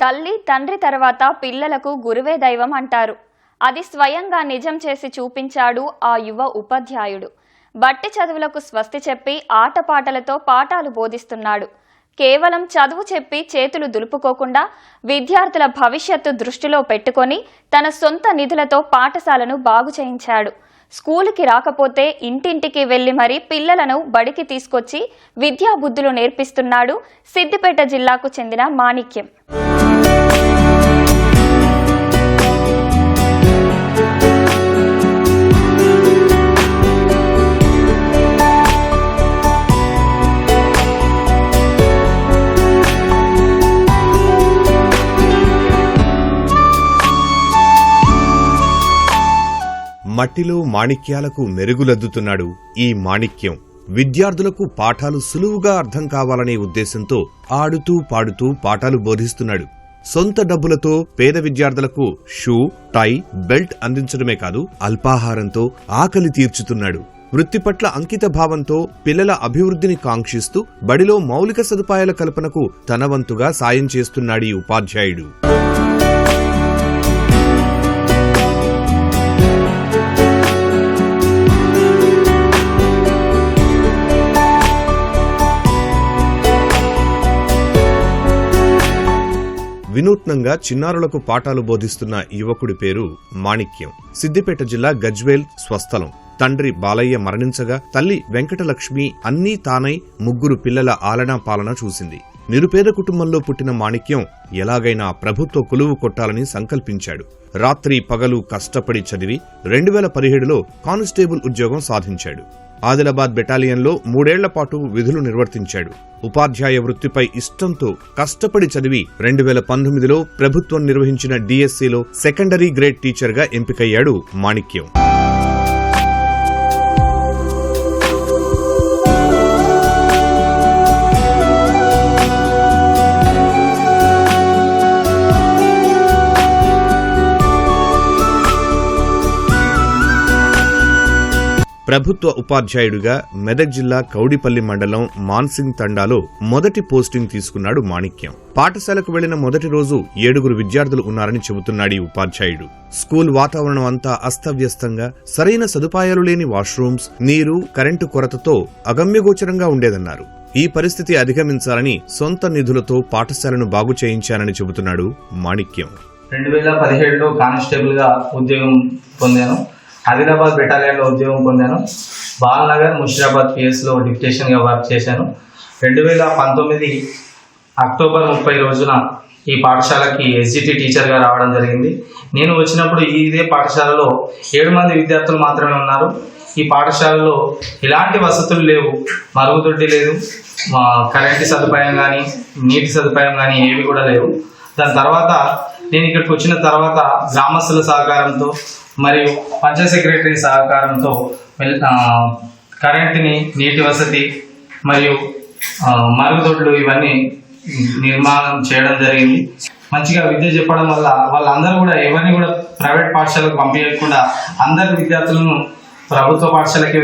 తల్లి తండ్రి తర్వాత పిల్లలకు గురువే దైవం అంటారు. అది స్వయంగా నిజం చేసి చూపించాడు ఆ యువ ఉపాధ్యాయుడు. బట్టి చదువులకు స్వస్తి చెప్పి ఆటపాటలతో పాఠాలు బోధిస్తున్నాడు. కేవలం చదువు చెప్పి చేతులు దులుపుకోకుండా విద్యార్థుల భవిష్యత్తు దృష్టిలో పెట్టుకొని తన సొంత నిధులతో పాఠశాలను బాగు చేయించాడు. స్కూలుకి రాకపోతే ఇంటింటికి వెళ్ళి మరీ పిల్లలను బడికి తీసుకొచ్చి విద్యాబుద్ధులు నేర్పిస్తున్నాడు సిద్దిపేట జిల్లాకు చెందిన మాణిక్యం. మట్టిలో మాణిక్యాలకు మెరుగులద్దుతున్నాడు ఈ మాణిక్యం. విద్యార్థులకు పాఠాలు సులువుగా అర్థం కావాలనే ఉద్దేశంతో ఆడుతూ పాడుతూ పాఠాలు బోధిస్తున్నాడు. సొంత డబ్బులతో పేద విద్యార్థులకు షూ టై బెల్ట్ అందించడమే కాదు అల్పాహారంతో ఆకలి తీర్చుతున్నాడు. వృత్తి పట్ల అంకిత భావంతో పిల్లల అభివృద్ధిని కాంక్షిస్తూ బడిలో మౌలిక సదుపాయాల కల్పనకు తన వంతుగా సాయం చేస్తున్నాడు ఉపాధ్యాయుడు. వినూత్నంగా చిన్నారులకు పాఠాలు బోధిస్తున్న యువకుడి పేరు మాణిక్యం. సిద్దిపేట జిల్లా గజ్వేల్ స్వస్థలం. తండ్రి బాలయ్య మరణించగా తల్లి వెంకటలక్ష్మి అన్నీ తానై ముగ్గురు పిల్లల ఆలనా పాలన చూసింది. నిరుపేద కుటుంబంలో పుట్టిన మాణిక్యం ఎలాగైనా ప్రభుత్వ కొలువు కొట్టాలని సంకల్పించాడు. రాత్రి పగలు కష్టపడి చదివి రెండు వేల పదిహేడులో కానిస్టేబుల్ ఉద్యోగం సాధించాడు. ఆదిలాబాద్ బెటాలియన్లో మూడేళ్ళ పాటు విధులు నిర్వర్తించాడు. ఉపాధ్యాయ వృత్తిపై ఇష్టంతో కష్టపడి చదివి రెండు వేల పంతొమ్మిదిలో ప్రభుత్వం నిర్వహించిన డిఎస్సిలో సెకండరీ గ్రేడ్ టీచర్గా ఎంపికయ్యాడు మాణిక్యం. ప్రభుత్వ ఉపాధ్యాయుడిగా మెదక్ జిల్లా కౌడిపల్లి మండలం మాన్సింగ్ తండాలో మొదటి పోస్టింగ్ తీసుకున్నాడు మాణిక్యం. పాఠశాలకు వెళ్ళిన మొదటి రోజు ఏడుగురు విద్యార్థులు ఉన్నారని చెబుతున్నాడు ఈ ఉపాధ్యాయుడు. స్కూల్ వాతావరణం అంతా అస్తవ్యస్తంగా సరైన సదుపాయాలు లేని వాష్రూమ్స్ నీరు కరెంటు కొరతతో అగమ్యగోచరంగా ఉండేదన్నారు. ఈ పరిస్థితి అధిగమించాలని సొంత నిధులతో పాఠశాలను బాగు చేయించానని చెబుతున్నాడు మాణిక్యం. రెండు వేల పదిహేడులో కానిస్టేబుల్గా ఉద్యోగం పొందాను. ఆదిలాబాద్ బెటాలియన్లో ఉద్యోగం పొందాను. బాల్నగర్ ముషిరాబాద్ పిఎస్లో డిప్యుటేషన్గా వర్క్ చేశాను. రెండు వేల పంతొమ్మిది అక్టోబర్ ముప్పై రోజున ఈ పాఠశాలకి ఎస్జిటి టీచర్గా రావడం జరిగింది. నేను వచ్చినప్పుడు ఇదే పాఠశాలలో ఏడు మంది విద్యార్థులు మాత్రమే ఉన్నారు. ఈ పాఠశాలలో ఎలాంటి వసతులు లేవు. మరుగుదొడ్డి లేదు. కరెంటు సదుపాయం కానీ నీటి సదుపాయం కానీ ఏవి కూడా లేవు. దాని తర్వాత నేను ఇక్కడికి వచ్చిన తర్వాత గ్రామస్తుల సహకారంతో మరియు పంచాయత్ సెక్రటరీ సహకారంతో కరెంట్ని కరెంటుని నీటి వసతి మరియు మరుగుదొడ్లు ఇవన్నీ నిర్మాణం చేయడం జరిగింది. మంచిగా విద్య చెప్పడం వల్ల వాళ్ళందరూ కూడా ఎవరిని కూడా ప్రైవేట్ పాఠశాలకు పంపించకుండా అందరి విద్యార్థులను ప్రభుత్వ పాఠశాలకి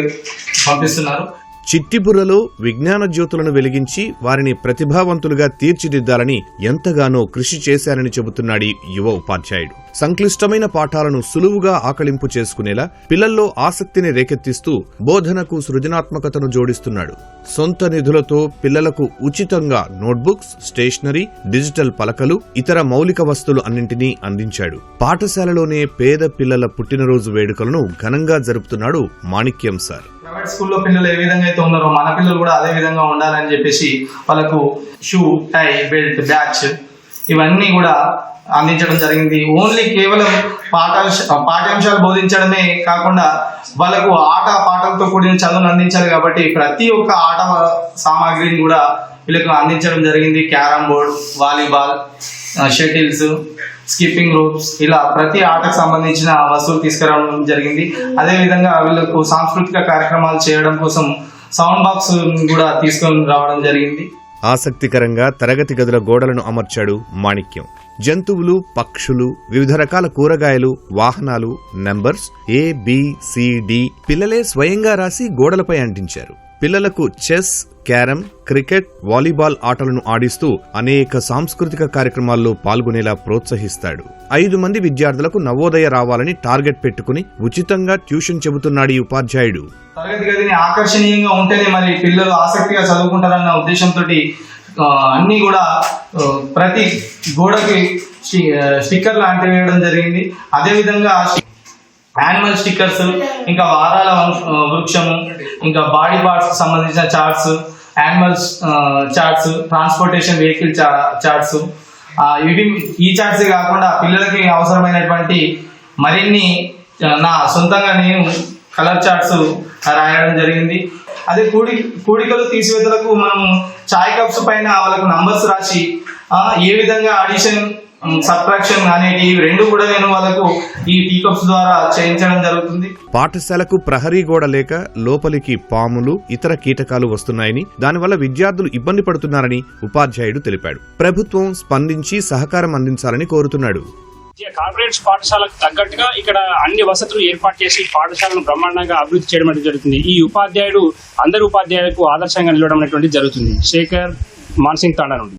పంపిస్తున్నారు. చిట్టిపుర్రలో విజ్ఞాన జ్యోతులను వెలిగించి వారిని ప్రతిభావంతులుగా తీర్చిదిద్దాలని ఎంతగానో కృషి చేశారని చెబుతున్నాడు యువ ఉపాధ్యాయుడు. సంక్లిష్టమైన పాఠాలను సులువుగా ఆకలింపు చేసుకునేలా పిల్లల్లో ఆసక్తిని రేకెత్తిస్తూ బోధనకు సృజనాత్మకతను జోడిస్తున్నాడు. సొంత నిధులతో పిల్లలకు ఉచితంగా నోట్బుక్స్ స్టేషనరీ డిజిటల్ పలకలు ఇతర మౌలిక వస్తువులు అన్నింటినీ అందించాడు. పాఠశాలలోనే పేద పిల్లల పుట్టినరోజు వేడుకలను ఘనంగా జరుపుతున్నాడు మాణిక్యం సార్. ప్రైవేట్ స్కూల్లో పిల్లలు ఏ విధంగా అయితే ఉన్నారో మన పిల్లలు కూడా అదే విధంగా ఉండాలని చెప్పేసి వాళ్ళకు షూ టై బెల్ట్ బ్యాచ్ ఇవన్నీ కూడా అందించడం జరిగింది. ఓన్లీ కేవలం పాఠాలు పాఠ్యాంశాలు బోధించడమే కాకుండా వాళ్ళకు ఆట పాటలతో కూడిన చదువును అందించాలి కాబట్టి ప్రతి ఒక్క ఆట సామాగ్రిని కూడా వీళ్ళకు అందించడం జరిగింది. Carrom board volleyball shuttles skipping ropes ఇలా ప్రతి ఆటకు సంబంధించిన వస్తువులు తీసుకురావడం జరిగింది. అదేవిధంగా వీళ్ళకు సాంస్కృతిక కార్యక్రమాలు చేయడం కోసం సౌండ్ బాక్స్ కూడా తీసుకొని రావడం జరిగింది. ఆసక్తికరంగా తరగతి గదుల గోడలను అమర్చాడు మాణిక్యం. జంతువులు పక్షులు వివిధ రకాల కూరగాయలు వాహనాలు నెంబర్స్ ఏ బి పిల్లలే స్వయంగా రాసి గోడలపై అంటించారు. పిల్లలకు చెస్ క్యారమ్ క్రికెట్ వాలీబాల్ ఆటలను ఆడిస్తూ అనేక సాంస్కృతిక కార్యక్రమాల్లో పాల్గొనేలా ప్రోత్సహిస్తాడు. ఐదు మంది విద్యార్థులకు నవోదయ రావాలని టార్గెట్ పెట్టుకుని ఉచితంగా ట్యూషన్ చెబుతున్నాడు ఈ ఉపాధ్యాయుడు. తరగతి గదిని ఆకర్షణీయంగా ఉంటేనే మరి పిల్లలు ఆసక్తిగా చదువుకుంటారన్న ఉద్దేశంతో అన్ని కూడా ప్రతి గోడకి స్టి- లాంటివి వేయడం అంటివేయడం జరిగింది అదేవిధంగా యానిమల్ స్టిక్కర్స్ ఇంకా వారాల వృక్షము ఇంకా బాడీ పార్ట్స్ సంబంధించిన charts animals charts transportation vehicle charts. ఇవి ఈ చార్ట్స్ కాకుండా పిల్లలకి అవసరమైనటువంటి మరిన్ని నా సొంతంగా నేను కలర్ చార్ట్స్ రాయడం జరిగింది. అదే కూడి కూడికలు తీసివేతలకు మనం చాయ్ కప్స్ పైన వాళ్ళకు నంబర్స్ రాసి ఆ, ఏ విధంగా ఆడిషన్ సబ్ట్రాక్షన్ అనేది రెండు కూడా నేను వాళ్ళకు ఈ టీ కప్స్ ద్వారా చేయించడం జరుగుతుంది. పాఠశాలకు ప్రహరీ గోడ లేక లోపలికి పాములు ఇతర కీటకాలు వస్తున్నాయని దానివల్ల విద్యార్థులు ఇబ్బంది పడుతున్నారని ఉపాధ్యాయుడు తెలిపాడు. ప్రభుత్వం స్పందించి సహకారం అందించాలని కోరుతున్నాడు. కార్పొరేట్ పాఠశాలకు తగ్గట్టుగా ఇక్కడ అన్ని వసతులు ఏర్పాటు చేసి పాఠశాలను బ్రహ్మాండంగా అభివృద్ధి చేయడం అనేది జరుగుతుంది. ఈ ఉపాధ్యాయుడు అందరు ఉపాధ్యాయులకు ఆదర్శంగా నిలవడం అనేటువంటి జరుగుతుంది. శేఖర్ మాన్సింగ్ తాండా నుండి.